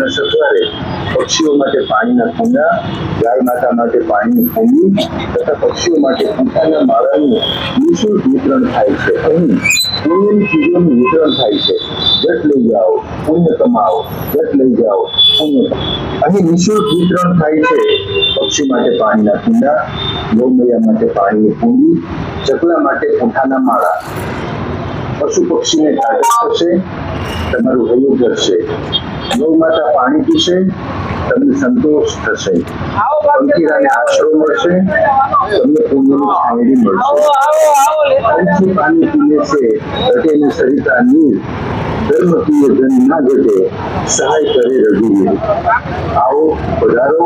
રૂપના સત્વારે પક્ષીઓ માટે પાણીના કુંડા, ગાય માતા માટે પાણીની કુંડી તથા પક્ષીઓ માટે પૂંછાના માળાનું નિઃશુલ્ક વિતરણ થાય છે. અહીં પુણ્યની ચીજોનું વિતરણ થાય છે. જટ લઈ જાઓ, પુણ્ય કમાઓ, જટ લઈ જાઓ, પુણ્ય અહીં નિઃશુલ્ક વિતરણ થાય છે પક્ષી માટે પાણીના કુંડા ગૌમૈયા માટે પાણીની કુંડી ચકલા માટે પૂંઠાના માળા. પશુ પક્ષીને ટાઢક થશે તમારું હયું ઘટશે ગૌ માતા પાણી પીશે, તમને સંતોષ થશે. આશરો મળશે, તમને પુણ્યની છાંયડી મળશે. પાણી પીને છે ઘટેને સરિતા નીર ધર્મ કીએ ધન ના ઘટે સહાય કરે રઘુવીર. આવો પધારો.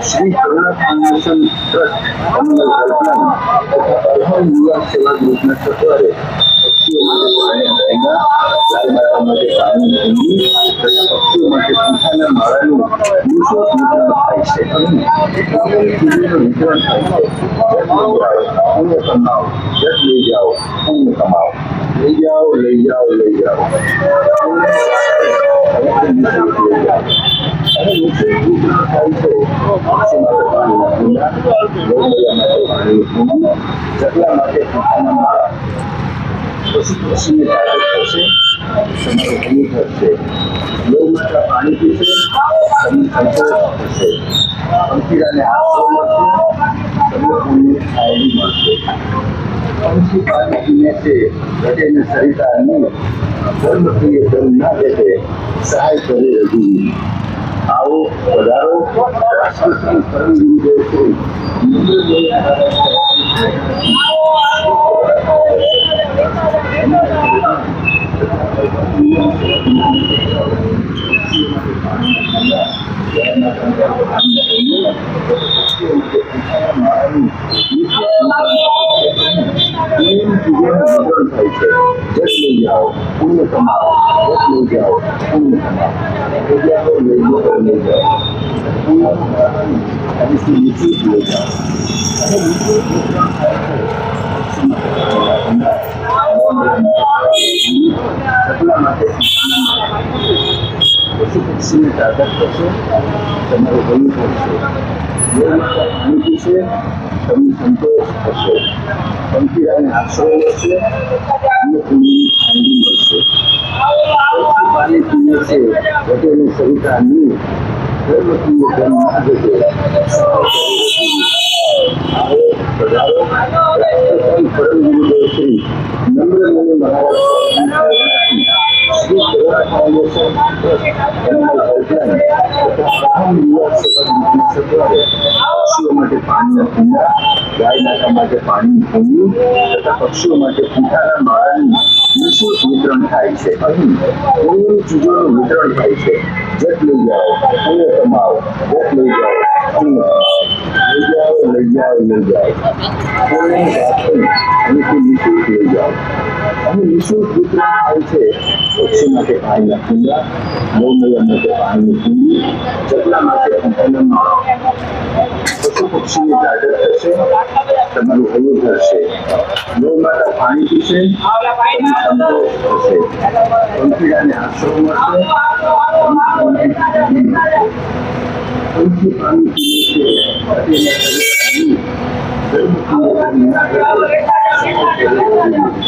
શ્રી કરુણા અમલ કલ્પના તથા અર્હમ માટે માતા માટે તથા પક્ષીઓ માટે પૂંઠાના માળાનું નિઃશુલ્ક વિતરણ થાય છે અને કમાઓ પુણ્ય કમાઓ લઈ જાઓ લઈ જાઓ લઈ જાઓ લઈ જાઓ અને થાય છે ગૌમૈયા માટે પાણી પીશે પંખીરાને આશરો મળશે તમને પુણ્ય છાયડી મળશે પંખી પાણી પીને છે ઘટેને સરિતા ધર્મ પ્રિય ધર્મ ના ઘટે સહાય કરે રઘુવીર આવો પધારો રાષ્ટ્રશ્રી પરમ ગુરુદેવ શ્રી નરેન્દ્રભાઈ જટ લઈ જાઓ પુણ્ય કમાઓ જટ લઈ જાઓ પુણ્ય કમાઓ લઈ જાઓ લઈ જાઓ લઈ જાઓ પુણ્ય કમાઓ અને શ્રી નિશ્ચિત લઈ જાઓ અને નિશ્ચિત વિતરણ થાય છે પશુ પક્ષીને તાકાત થશે તમારું ભલું થશે ગૌ માતા પાણી પીશે તમને સંતોષ થશે પંખીરાને આશરો મળશે તમને પુણ્યની છાંયડી મળશે પક્ષી પાણી પીને છે ઘટેને સરિતા નહીં ધર્મ પીએ ધન ના ઘટે આવો પધારો રાષ્ટ્રસંત પરમ ગુરુદેવ શ્રી નમ્ર મુનિ મહારાજ પક્ષીઓ માટે પાણીના કુંડા ગાય માટે પાણીની તથા પક્ષીઓ માટે પૂંઠાના માળાનું નિઃશુલ્ક વિતરણ થાય છે અહીં પુણ્યની ચીજોનું વિતરણ થાય છે જટ લઈ જાઓ પુણ્ય કમાઓ જટ લઈ જાઓ લઈ જાઓ લઈ લઈ જાઓ અને તે નિઃશુલ્ક થાય છે? પક્ષી માટે પાણીના કુંડા ગૌમૈયા માટે પાણીની કુંડી ચકલા માટે પૂંઠાના માળા પશુ પક્ષીને તાકાત થશે તમારું હૈયું ધરશે ગૌ માતા પાણી પીશે તમને સંતોષ થશે પંખીડાને આશરો મળશે તમને પુણ્યની છાંયડી મળશે. પંખી પાણી પીને છે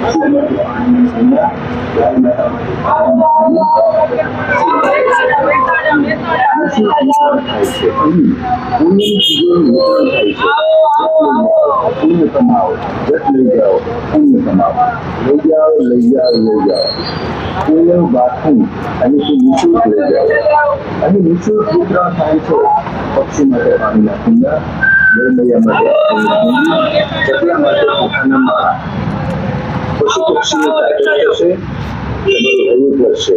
ધર્મ પૂર્વક ના કરે. આવો પધારો રાષ્ટ્રશ્રી પરમ ગુરુદેવ શ્રી નરેન્દ્રભાઈ મહારાજ સાહેબની પ્રેરણાથી શ્રી કરુણા ફાઉન્ડેશન પુણ્ય કમાઓ જટ લઈ જાઓ પુણ્ય કમાઓ લઈ જાઓ લઈ જાઓ લઈ જાઓ પુણ્ય બાથું અને તે નિઃશુલ્ક લઈ જાઓ અને નિઃશુલ્ક વિતરણ আছে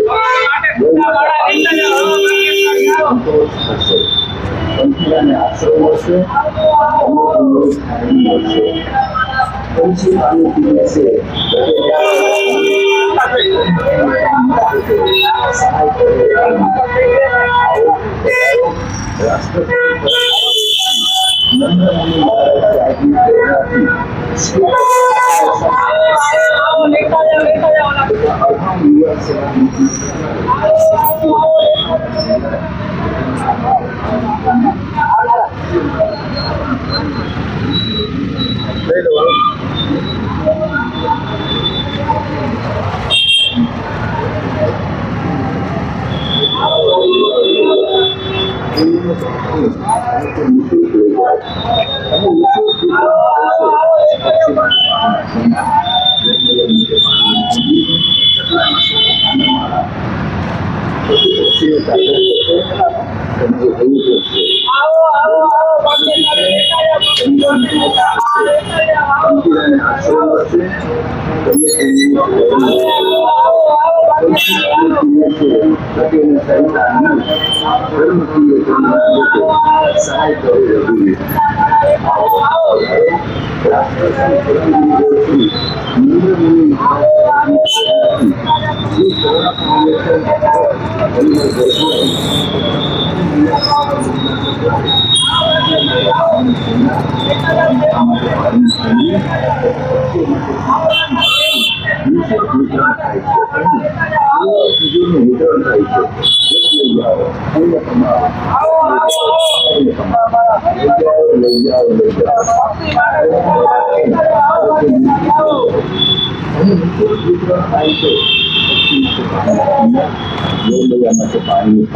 সংবিধানে আছে আছে দিয়েছে કુંડી ચકલા માટે પોતાના માળા પશુ પક્ષીને પાણી પાણી મુખ્ય વિતરણ છે. માટે પાણીની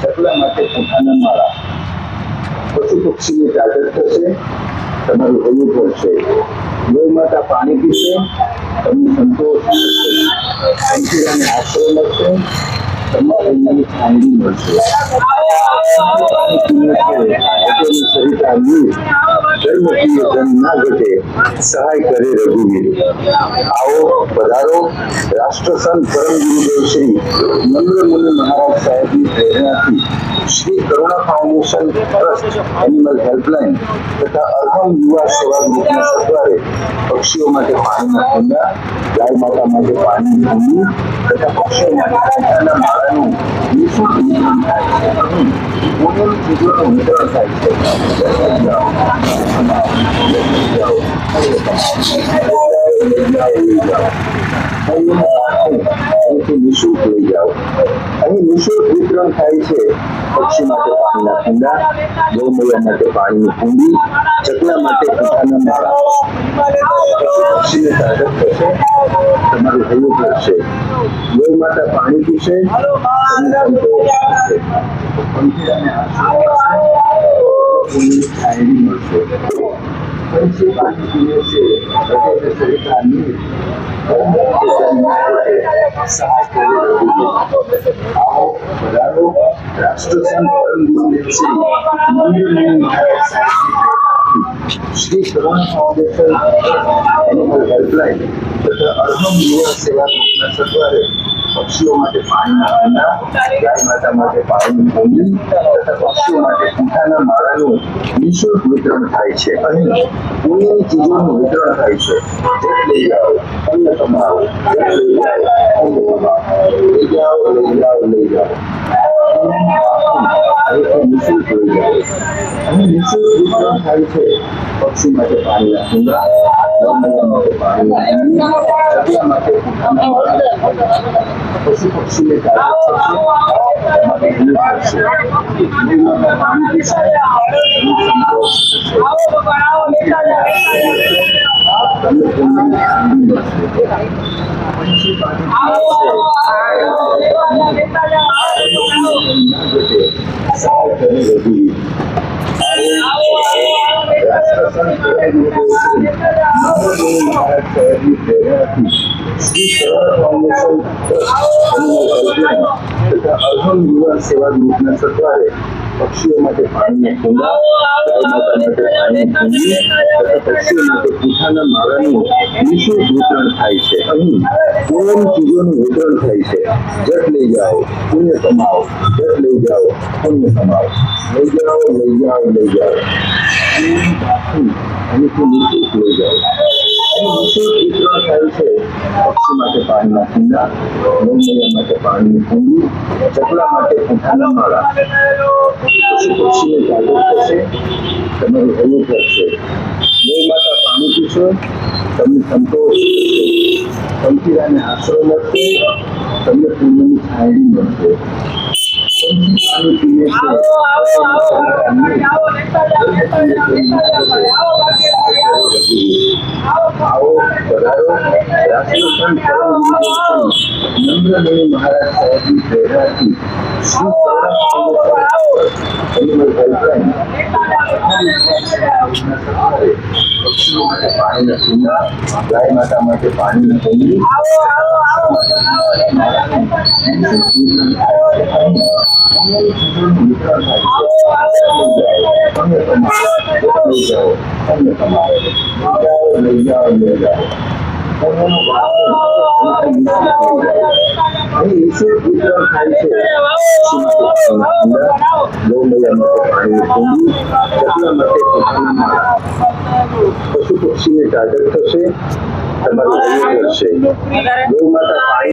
ચકલા માટે પોતાના માળા પશુ પક્ષીને જાગૃત થશે તમારું હોવું પડશે ગૌ માતા પાણી પીશે, તમને સંતોષ પંખીરાને આશ્રય મળશે સહાય કરે રઘુવીર આવો પધારો રાષ્ટ્રસંત પરમ ગુરુદેવ શ્રી નમ્ર મુનિ મહારાજ સાહેબની પ્રેરણાથી Shri Karuna foundation trust animal helpline તથા અર્હમ યુવા સેવા ગ્રુપના સત્વારે પક્ષીઓ માટે પાણીના કુંડા ગાય માતા માટે પાણીની કુંડી તથા પક્ષીઓ માટે માળાનું નિઃશુલ્ક વિતરણ અહીં નિઃશુલ્ક વિતરણ થાય છે પક્ષી માટે પાણીના કુંડા ગૌમૈયા પાણીની કુંડી ચકલા માટે પોતાના માળા પક્ષીને તાજબ થશે તમારું થયું કરશે ગૌ માતા પાણી પીશે પીવે છે છે. શ્રી કરુણા ફાઉન્ડેશન હેલ્પલાઇન તથા અર્હમ યુવા સેવા ગ્રુપના સત્વારે પક્ષીઓ માટે પાણીના ગાય માતા માટે પાણીની કુંડી તથા પક્ષીઓ માટે કુંઠાના માળાનું નિઃશુલ્ક વિતરણ થાય છે. અહીં કોઈની ચીજોનું વિતરણ થાય છે. જે લઈ જાઓ અન્ય કમાવો જે લઈ જાઓ લઈ જાઓ લઈ જાઓ લઈ જાઓ. નિઃશુલ્ક લઈ જાઓ. અહીં નિઃશુલ્ક વિતરણ થાય છે પક્ષી માટે પાણીના કુંડા ગૌમૈયા માટે પૂઠાના માળાનું નિઃશુલ્ક વિતરણ થાય છે અહીં પૂર્ણ ચીજોનું વિતરણ થાય છે જટ લઈ જાઓ પુણ્ય કમાઓ જટ લઈ જાઓ પુણ્ય કમાઓ લઈ જાઓ લઈ જાઓ લઈ જાઓ અહીં નિઃશુલ્ક વિતરણ થાય છે પક્ષી માટે પાણીના કુંડા ગૌમૈયા માટે પાણીની કુંડી ચકલા માટે પૂંઠાના માળા પશુ પક્ષીને જાગૃત થશે તમારું હૈયું કરશે ગૌ માતા પાણી પીશે તમને સંતોષ પંખીરાને આશરો મળશે તમને પુણ્યની છાયડી મળશે. આવો પધારો રાષ્ટ્રસંત નમ્રમણી મહારાજ સાહેબની પ્રેરણાથી શ્રી કરુણાભાઈ પાણીના કુંડા ગાય માતા માટે પાણીની કુંડી લઈ જાઓ લઈ જાઓ. અહીં ઈશ્વર વિતરણ થાય છે ગૌમૈયા માટે પાણીની કુંડી ચકલા માટે પક્ષીની માળા પશુ પક્ષીને ટાગર થશે તમારું હૈયું કરશે ગૌ માતા પાણી